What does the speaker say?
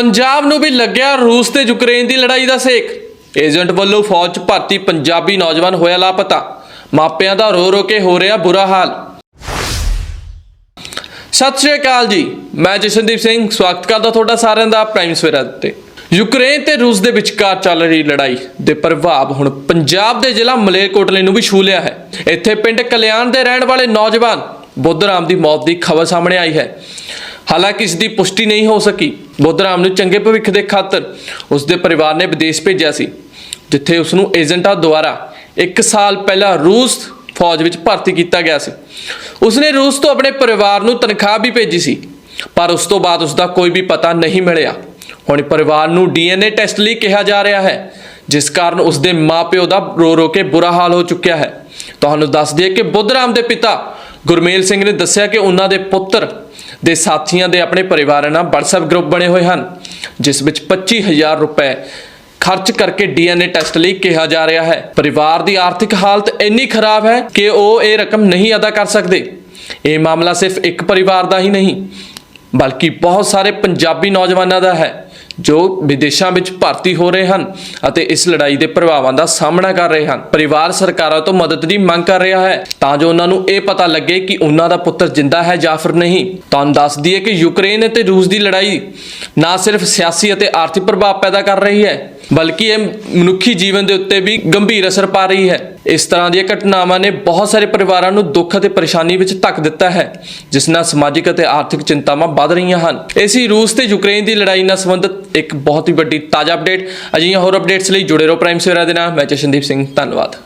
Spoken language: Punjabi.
ਪੰਜਾਬ ਨੂੰ ਵੀ ਲੱਗਿਆ ਰੂਸ ਤੇ ਯੂਕਰੇਨ ਦੀ ਲੜਾਈ ਦਾ ਸੇਕ। ਏਜੰਟ ਵੱਲੋਂ ਫੌਜ 'ਚ ਭਰਤੀ ਪੰਜਾਬੀ ਨੌਜਵਾਨ ਹੋਇਆ ਲਾਪਤਾ। ਮਾਪਿਆਂ ਦਾ ਰੋ ਰੋ ਕੇ ਹੋ ਰਿਹਾ ਬੁਰਾ ਹਾਲ। ਸਤਿ ਸ਼੍ਰੀ ਅਕਾਲ ਜੀ। ਮੈਂ ਜਸ਼ਨਦੀਪ ਸਿੰਘ। ਸਵਾਗਤ ਕਰਦਾ ਤੁਹਾਡਾ ਸਾਰਿਆਂ ਦਾ ਪ੍ਰਾਈਮ ਸਵੇਰਾ ਤੇ। ਯੂਕਰੇਨ ਤੇ ਰੂਸ ਦੇ ਵਿਚਕਾਰ ਚੱਲ ਰਹੀ ਲੜਾਈ ਦੇ ਪ੍ਰਭਾਵ ਹੁਣ ਪੰਜਾਬ ਦੇ ਜ਼ਿਲ੍ਹਾ ਮਲੇਰਕੋਟਲੇ ਨੂੰ ਵੀ ਛੂ ਲਿਆ ਹੈ। ਇੱਥੇ ਪਿੰਡ ਕਲਿਆਣ ਦੇ ਰਹਿਣ ਵਾਲੇ ਨੌਜਵਾਨ ਬੁੱਧਰਾਮ ਦੀ ਮੌਤ ਦੀ ਖਬਰ ਸਾਹਮਣੇ ਆਈ ਹੈ। ਹਾਲਾਂਕਿ ਇਸ ਦੀ ਪੁਸ਼ਟੀ ਨਹੀਂ ਹੋ ਸਕੀ। ਬੁੱਧਰਾਮ ਨੂੰ ਚੰਗੇ ਭਵਿੱਖ ਦੇ ਖਾਤਰ ਉਸ ਦੇ ਪਰਿਵਾਰ ਨੇ ਵਿਦੇਸ਼ ਭੇਜਿਆ ਸੀ, ਜਿੱਥੇ ਉਸ ਨੂੰ ਏਜੰਟਾਂ ਦੁਆਰਾ 1 ਸਾਲ ਪਹਿਲਾਂ ਰੂਸ ਫੌਜ ਵਿੱਚ ਭਰਤੀ ਕੀਤਾ ਗਿਆ ਸੀ। ਉਸਨੇ ਰੂਸ ਤੋਂ ਆਪਣੇ ਪਰਿਵਾਰ ਨੂੰ ਤਨਖਾਹ ਵੀ ਭੇਜੀ ਸੀ, ਪਰ ਉਸ ਤੋਂ ਬਾਅਦ ਉਸ ਦਾ ਕੋਈ ਵੀ ਪਤਾ ਨਹੀਂ ਮਿਲਿਆ। ਹੁਣ ਪਰਿਵਾਰ ਨੂੰ ਡੀਐਨਏ ਟੈਸਟ ਲਈ ਕਿਹਾ ਜਾ ਰਿਹਾ ਹੈ, ਜਿਸ ਕਾਰਨ ਉਸ ਦੇ ਮਾਪਿਓ ਦਾ ਰੋ ਰੋ ਕੇ ਬੁਰਾ ਹਾਲ ਹੋ ਚੁੱਕਿਆ ਹੈ। ਤੁਹਾਨੂੰ ਦੱਸ ਦਈਏ ਕਿ ਬੁੱਧਰਾਮ ਦੇ ਪਿਤਾ ਗੁਰਮੇਲ ਸਿੰਘ ਨੇ ਦੱਸਿਆ ਕਿ ਉਹਨਾਂ ਦੇ ਪੁੱਤਰ ਦੇ ਸਾਥੀਆਂ ਦੇ ਆਪਣੇ ਪਰਿਵਾਰਾਂ ਨਾਲ WhatsApp ਗਰੁੱਪ ਬਣੇ ਹੋਏ ਹਨ, ਜਿਸ ਵਿੱਚ 25000 ਰੁਪਏ ਖਰਚ ਕਰਕੇ ਡੀਐਨਏ ਟੈਸਟ ਲਈ ਕਿਹਾ ਜਾ ਰਿਹਾ ਹੈ। ਪਰਿਵਾਰ ਦੀ ਆਰਥਿਕ ਹਾਲਤ ਇੰਨੀ ਖਰਾਬ ਹੈ ਕਿ ਉਹ ਇਹ ਰਕਮ ਨਹੀਂ ਅਦਾ ਕਰ ਸਕਦੇ। ਇਹ ਮਾਮਲਾ ਸਿਰਫ ਇੱਕ ਪਰਿਵਾਰ ਦਾ ਹੀ ਨਹੀਂ, ਬਲਕਿ ਬਹੁਤ ਸਾਰੇ ਪੰਜਾਬੀ ਨੌਜਵਾਨਾਂ ਦਾ ਹੈ। ਜੋ ਵਿਦੇਸ਼ਾਂ ਵਿੱਚ ਭਰਤੀ ਹੋ ਰਹੇ ਹਨ ਅਤੇ ਇਸ ਲੜਾਈ ਦੇ ਪ੍ਰਭਾਵਾਂ ਦਾ ਸਾਹਮਣਾ ਕਰ ਰਹੇ ਹਨ। ਪਰਿਵਾਰ ਸਰਕਾਰਾਂ ਤੋਂ ਮਦਦ ਦੀ ਮੰਗ ਕਰ ਰਿਹਾ ਹੈ। ਤਾਂ ਜੋ ਉਹਨਾਂ ਨੂੰ ਇਹ ਪਤਾ ਲੱਗੇ ਕਿ ਉਹਨਾਂ ਦਾ ਪੁੱਤਰ ਜਿੰਦਾ ਹੈ ਜਾਂ ਫਿਰ ਨਹੀਂ। ਤੁਹਾਨੂੰ ਦੱਸ ਦਈਏ ਕਿ ਯੂਕਰੇਨ ਅਤੇ ਰੂਸ ਦੀ ਲੜਾਈ ਨਾ ਸਿਰਫ ਸਿਆਸੀ ਅਤੇ ਆਰਥਿਕ ਪ੍ਰਭਾਵ ਪੈਦਾ ਕਰ ਰਹੀ ਹੈ। ਬਲਕਿ ਇਹ ਮਨੁੱਖੀ ਜੀਵਨ ਦੇ ਉੱਤੇ ਵੀ ਗੰਭੀਰ ਅਸਰ ਪਾ ਰਹੀ ਹੈ। ਇਸ ਤਰ੍ਹਾਂ ਦੀਆਂ ਘਟਨਾਵਾਂ ਨੇ ਬਹੁਤ ਸਾਰੇ ਪਰਿਵਾਰਾਂ ਨੂੰ ਦੁੱਖ ਅਤੇ ਪਰੇਸ਼ਾਨੀ ਵਿੱਚ ਧੱਕ ਦਿੱਤਾ ਹੈ, ਜਿਸ ਨਾਲ ਸਮਾਜਿਕ ਅਤੇ ਆਰਥਿਕ ਚਿੰਤਾਵਾਂ ਵੱਧ ਰਹੀਆਂ ਹਨ। ਇਸੀ ਰੂਸ ਤੇ ਯੂਕਰੇਨ ਦੀ ਲੜਾਈ ਨਾਲ ਸੰਬੰਧਿਤ ਇੱਕ ਬਹੁਤ ਹੀ ਵੱਡੀ ਤਾਜ਼ਾ ਅਪਡੇਟ ਅਜਿਹੀਆਂ ਹੋਰ ਅਪਡੇਟਸ ਲਈ ਜੁੜੇ ਰਹੋ ਪ੍ਰਾਈਮ ਸਵੇਰਾ ਦੇ ਨਾਲ। ਮੈਂ ਜਸ਼ਨਦੀਪ ਸਿੰਘ, ਧੰਨਵਾਦ।